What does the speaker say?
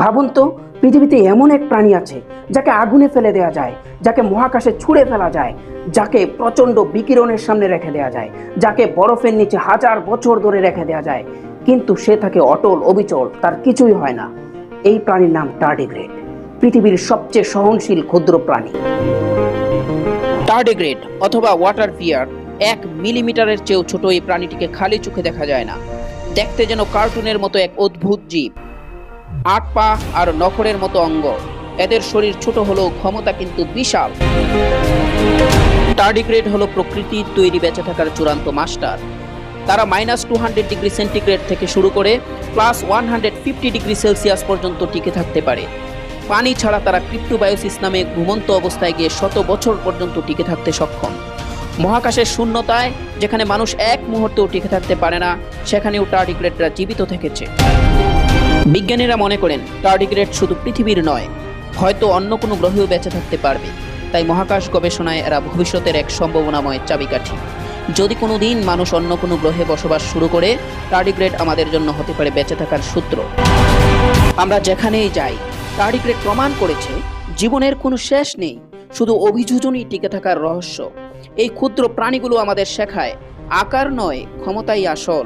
ভাবুন তো, পৃথিবীতে এমন এক প্রাণী আছে যাকে আগুনে ফেলে দেওয়া যায়, যাকে মহাকাশে ছুঁড়ে ফেলা যায়, যাকে প্রচণ্ড বিকিরণের সামনে রেখে দেওয়া যায়, যাকে বরফের নিচে হাজার বছর ধরে রেখে দেওয়া যায়, কিন্তু সে থাকে অটল, অবিচল, তার কিছুই হয় না। এই প্রাণীর নাম টার্ডিগ্রেড, পৃথিবীর সবচেয়ে সহনশীল ক্ষুদ্র প্রাণী। টার্ডিগ্রেড অথবা ওয়াটার পিয়ার এক মিলিমিটারের চেয়েও ছোট এই প্রাণীটিকে খালি চোখে দেখা যায় না। দেখতে যেন কার্টুনের মতো এক অদ্ভুত জীব। আট পা আর নখরের মতো অঙ্গ। এদের শরীর ছোট হলেও ক্ষমতা কিন্তু বিশাল। টার্ডিগ্রেড হলো প্রকৃতির তৈরি বেঁচে থাকার চূড়ান্ত মাস্টার। তারা minus two hundred degree centigrade থেকে শুরু করে plus one hundred fifty degree Celsius পর্যন্ত টিকে থাকতে পারে। পানি ছাড়া তারা ক্রিপ্টোবায়োসিস নামে ঘুমন্ত অবস্থায় গিয়ে শত বছর পর্যন্ত টিকে থাকতে সক্ষম। মহাকাশের শূন্যতায় যেখানে মানুষ এক মুহূর্তেও টিকে থাকতে পারে না, সেখানেও টার্ডিগ্রেডরা জীবিত থেকেছে। বিজ্ঞানীরা মনে করেন টার্ডিগ্রেড শুধু পৃথিবীর নয়, হয়তো অন্য কোনো গ্রহেও বেঁচে থাকতে পারবে। তাই মহাকাশ গবেষণায় এরা ভবিষ্যতের এক সম্ভাবনাময় চাবিকাঠি। যদি কোনো দিন মানুষ অন্য কোনো গ্রহে বসবাস শুরু করে টার্ডিগ্রেড আমাদের জন্য হতে পারে বেঁচে থাকার সূত্র। আমরা যেখানেই যাই টার্ডিগ্রেড প্রমাণ করেছে, জীবনের কোনো শেষ নেই, শুধু অভিযোজনই টিকে থাকার রহস্য। এই ক্ষুদ্র প্রাণীগুলো আমাদের শেখায়, আকার নয়, ক্ষমতাই আসল।